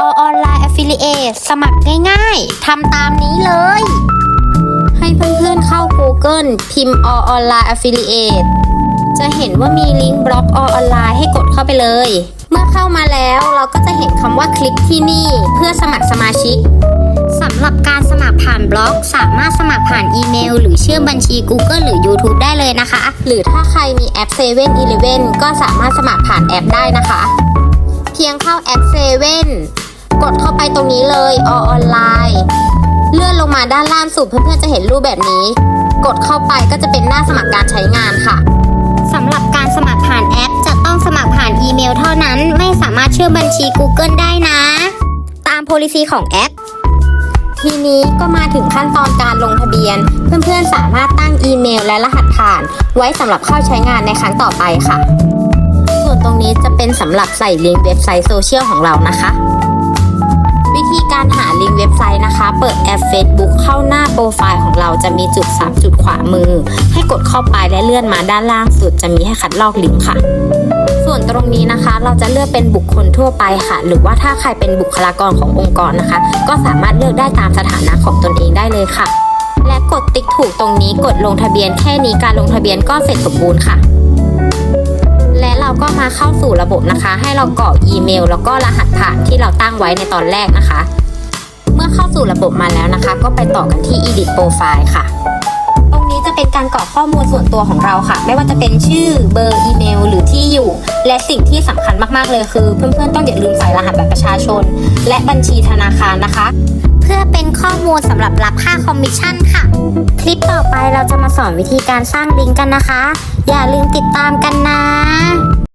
All Online Affiliate สมัครง่ายๆ ทำตามนี้เลย ให้เพื่อนๆเข้า Google พิมพ์ All Online Affiliate จะเห็นว่ามีลิงก์บล็อก All Online ให้กดเข้าไปเลย เมื่อเข้ามาแล้วเราก็จะเห็นคำว่าคลิกที่นี่เพื่อสมัครสมาชิกสำหรับการสมัครผ่านบล็อก สามารถสมัครผ่านอีเมล หรือเชื่อมบัญชี Google หรือ YouTube ได้เลยนะคะ หรือถ้าใครมีแอป7 e เ e ่ e อก็สามารถสมัครผ่านแอปได้นะคะ เพียงเข้าแอป7 e เ e ่ e กดเข้าไปตรงนี้เลย All Online เลื่อนลงมาด้านล่างสุดเพื่อนๆจะเห็นรูปแบบนี้ กดเข้าไปก็จะเป็นหน้าสมัครการใช้งานค่ะสำหรับการสมัครผ่านแอป จะต้องสมัครผ่านอีเมลเท่านั้น ไม่สามารถเชื่อมบัญชี Google ได้นะ ตาม policy ของแอป ทีนี้ก็มาถึงขั้นตอนการลงทะเบียน เพื่อนๆสามารถตั้งอีเมลและรหัสผ่าน ไว้สำหรับเข้าใช้งานในครั้งต่อไปค่ะ ส่วนตรงนี้จะเป็นสำหรับใส่ลิงก์เว็บไซต์โซเชียลของเรานะคะ วิธีการหาลิงก์เว็บไซต์นะคะ เปิดแอป Facebook เข้าหน้าโปรไฟล์ของเราจะมีจุด 3 จุดขวามือ ให้กดเข้าไปและเลื่อนมาด้านล่างสุดจะมีให้คัดลอกลิงก์ค่ะส่วนตรงนี้นะคะเราจะเลือกเป็นบุคคลทั่วไปค่ะ หรือว่าถ้าใครเป็นบุคลากรขององค์กรนะคะ ก็สามารถเลือกได้ตามสถานะของตนเองได้เลยค่ะ และกดติ๊กถูกตรงนี้กดลงทะเบียนแค่นี้การลงทะเบียนก็เสร็จสมบูรณ์ค่ะและ เราก็มาเข้าสู่ระบบนะคะ ให้เรากรอกอีเมล แล้วก็รหัสผ่านที่เราตั้งไว้ในตอนแรกนะคะ เมื่อเข้าสู่ระบบมาแล้วนะคะ ก็ไปต่อกันที่ edit profile ค่ะ ตรงนี้จะเป็นการกรอกข้อมูลส่วนตัวของเราค่ะ ไม่ว่าจะเป็นชื่อเบอร์อีเมล หรือที่อยู่ และสิ่งที่สำคัญมากๆเลยคือ เพื่อนๆต้องอย่าลืมใส่รหัสบัตรประชาชน และบัญชีธนาคารนะคะเพื่อเป็นข้อมูลสำหรับรับค่าคอมมิชชั่นค่ะ คลิปต่อไปเราจะมาสอนวิธีการสร้างลิงก์กันนะคะ อย่าลืมติดตามกันนะ